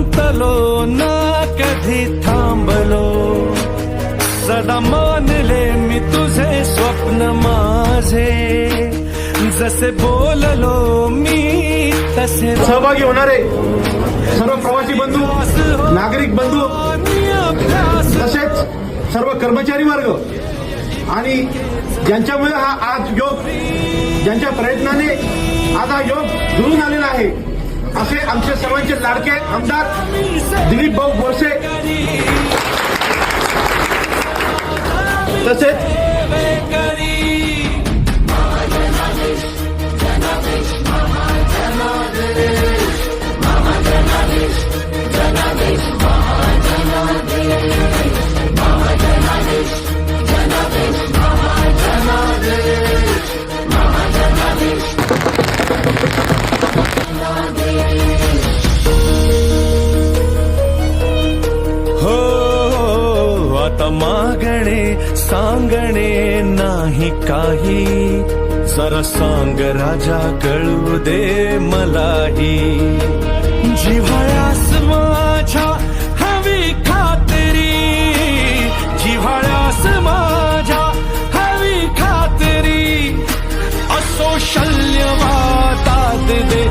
गुंतलो ना कधी थांबलो. सदा मानले मी तुझे स्वप्न माझे. जसे बोललो मी तसे सहभागी होणारे सर्व प्रवासी बंधू नागरिक बंधू तसेच सर्व कर्मचारी वर्ग आणि ज्यांच्यामुळे हा आज योग ज्यांच्या प्रयत्नाने आज हा योग जुळून आलेला आहे असे आमचे सर्वांचे लाडके आमदार दिलीप भाऊ बोरसे. तसेच आता मागणे सांगणे नाही काही. जरा सांग राजा कळू दे मलाही. जिव्हाळ्यास माझ्या हवी खातरी. जिव्हाळ्यास माझ्या हवी खातरी. असो शल्यवातात दे